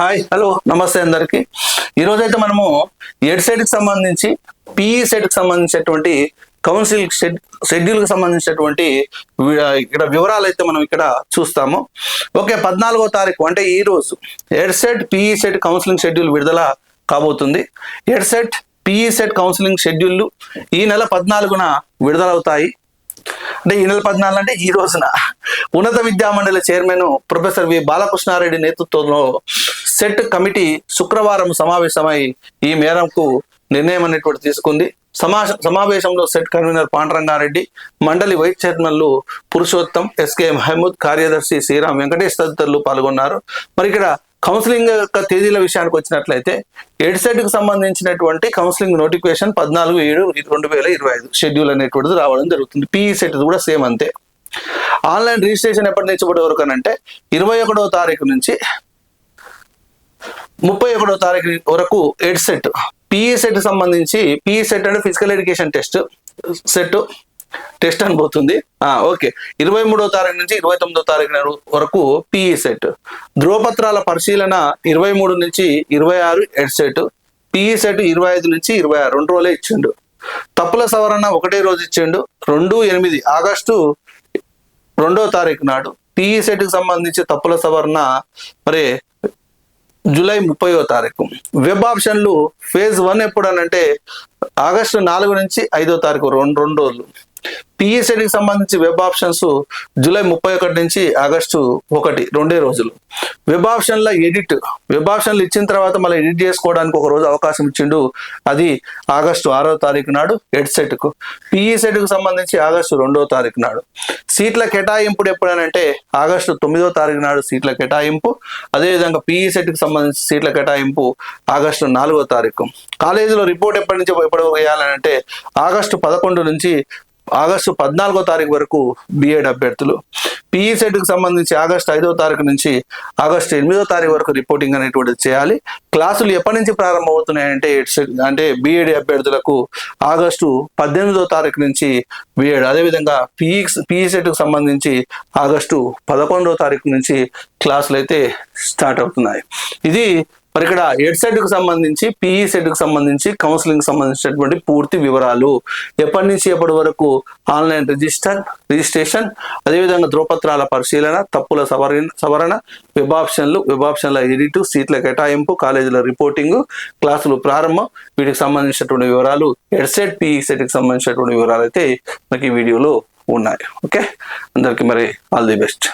Hi hello నమస్తే అందరికి. ఈరోజు అయితే మనము ఎడ్ సైడ్కి సంబంధించి పిఈ సైడ్కి సంబంధించినటువంటి కౌన్సిల్ షెడ్యూల్కి సంబంధించినటువంటి ఇక్కడ వివరాలు అయితే మనం ఇక్కడ చూస్తాము. ఓకే పద్నాలుగో తారీఖు అంటే ఈ రోజు Ed CET P E CET counselling schedule విడుదల కాబోతుంది. Ed CET P E CET counselling schedule ఈ నెల పద్నాలుగున విడుదలవుతాయి. అంటే ఈ నెల పద్నాలుగు అంటే ఈ రోజున. ఉన్నత విద్యామండలి చైర్మన్ ప్రొఫెసర్ వి బాలకృష్ణారెడ్డి నేతృత్వంలో సెట్ కమిటీ శుక్రవారం సమావేశమై ఈ మేరకు నిర్ణయం అనేటువంటి తీసుకుంది. సమా సమావేశంలో సెట్ కన్వీనర్ పాండరంగారెడ్డి మండలి వైస్ చైర్మన్లు పురుషోత్తం ఎస్కే మహమూద్ కార్యదర్శి శ్రీరామ్ వెంకటేష్ తదితరులు పాల్గొన్నారు. మరి ఇక్కడ కౌన్సిలింగ్ యొక్క తేదీల విషయానికి వచ్చినట్లయితే ఎడ్సెట్కు కు సంబంధించినటువంటి కౌన్సిలింగ్ నోటిఫికేషన్ పద్నాలుగు ఏడు రెండు వేల ఇరవై ఐదు షెడ్యూల్ అనేటువంటిది రావడం జరుగుతుంది. పిఈ సెట్ కూడా సేమ్ అంతే. ఆన్లైన్ రిజిస్ట్రేషన్ ఎప్పటి నుంచి ఇప్పటి వరకు అని అంటే ఇరవై ఒకటో తారీఖు నుంచి ముప్పై ఒకటో తారీఖు వరకు Ed CET P E CET సంబంధించి పిఈ సెట్ అంటే physical education test CET test అని పోతుంది. ఆ, ఓకే. ఇరవై మూడో తారీఖు నుంచి ఇరవై తొమ్మిదో తారీఖు వరకు పిఈ సెట్. ధ్రువపత్రాల పరిశీలన ఇరవై మూడు నుంచి ఇరవై ఆరు ఎడ్ సెట్ పిఈ సెట్ ఇరవై ఐదు నుంచి ఇరవై ఆరు రెండు రోజులే ఇచ్చిండు. తప్పుల సవరణ ఒకటే రోజు ఇచ్చిండు. రెండు ఎనిమిది ఆగస్టు రెండో తారీఖు నాడు టీఈసెట్కి సెట్కి సంబంధించి తప్పుల సవరణ మరి జూలై ముప్పయో తారీఖు. వెబ్ ఆప్షన్లు ఫేజ్ వన్ ఎప్పుడు అని అంటే ఆగస్టు నాలుగు నుంచి ఐదో తారీఖు రెండు రెండు రోజులు. పిఎస్ఐడికి కి సంబంధించి వెబ్ ఆప్షన్స్ జూలై ముప్పై ఒకటి నుంచి ఆగస్టు ఒకటి రెండే రోజులు. వెబ్ ఆప్షన్ల ఎడిట్ వెబ్ ఆప్షన్లు ఇచ్చిన తర్వాత మళ్ళీ ఎడిట్ చేసుకోవడానికి ఒక రోజు అవకాశం ఇచ్చిండు. అది ఆగస్టు ఆరో తారీఖు నాడు హెడ్సెట్కు పిఈసెట్కు కు సంబంధించి ఆగస్టు రెండో తారీఖు నాడు. సీట్ల కేటాయింపు ఎప్పుడనంటే ఆగస్టు తొమ్మిదో తారీఖు నాడు సీట్ల కేటాయింపు. అదేవిధంగా పిఈసెట్కి కి సంబంధించి సీట్ల కేటాయింపు ఆగస్టు నాలుగో తారీఖు. కాలేజీలో రిపోర్ట్ ఎప్పటి నుంచి ఎప్పటి వేయాలంటే ఆగస్టు పదకొండు నుంచి ఆగస్టు పద్నాలుగో తారీఖు వరకు బిఎడ్ అభ్యర్థులు. పిఈ సెట్కి సంబంధించి ఆగస్టు ఐదో తారీఖు నుంచి ఆగస్టు ఎనిమిదో తారీఖు వరకు రిపోర్టింగ్ అనేటువంటిది చేయాలి. క్లాసులు ఎప్పటి నుంచి ప్రారంభమవుతున్నాయంటే అంటే బిఎడ్ అభ్యర్థులకు ఆగస్టు పద్దెనిమిదో తారీఖు నుంచి బిఎడ్ అదేవిధంగా పిఈ పిఈ సెట్కి సంబంధించి ఆగస్టు పదకొండో తారీఖు నుంచి క్లాసులు అయితే స్టార్ట్ అవుతున్నాయి. ఇది మరి ఇక్కడ ఎడ్ సెట్కు సంబంధించి పిఈ సెట్కు సంబంధించి కౌన్సిలింగ్ సంబంధించినటువంటి పూర్తి వివరాలు ఎప్పటి నుంచి ఎప్పటి వరకు ఆన్లైన్ రిజిస్టర్ రిజిస్ట్రేషన్ అదేవిధంగా ధ్రువపత్రాల పరిశీలన తప్పుల సవరణ సవరణ వెబ్ ఆప్షన్లు వెబ్ ఆప్షన్ల ఎడిట్ సీట్ల కేటాయింపు కాలేజీల రిపోర్టింగ్ క్లాసులు ప్రారంభం వీటికి సంబంధించినటువంటి వివరాలు ఎడ్సెట్ పిఈ సెట్కి సంబంధించినటువంటి వివరాలు అయితే మనకి ఈ వీడియోలో ఉన్నాయి. ఓకే? అందరికీ మరి ఆల్ ది బెస్ట్.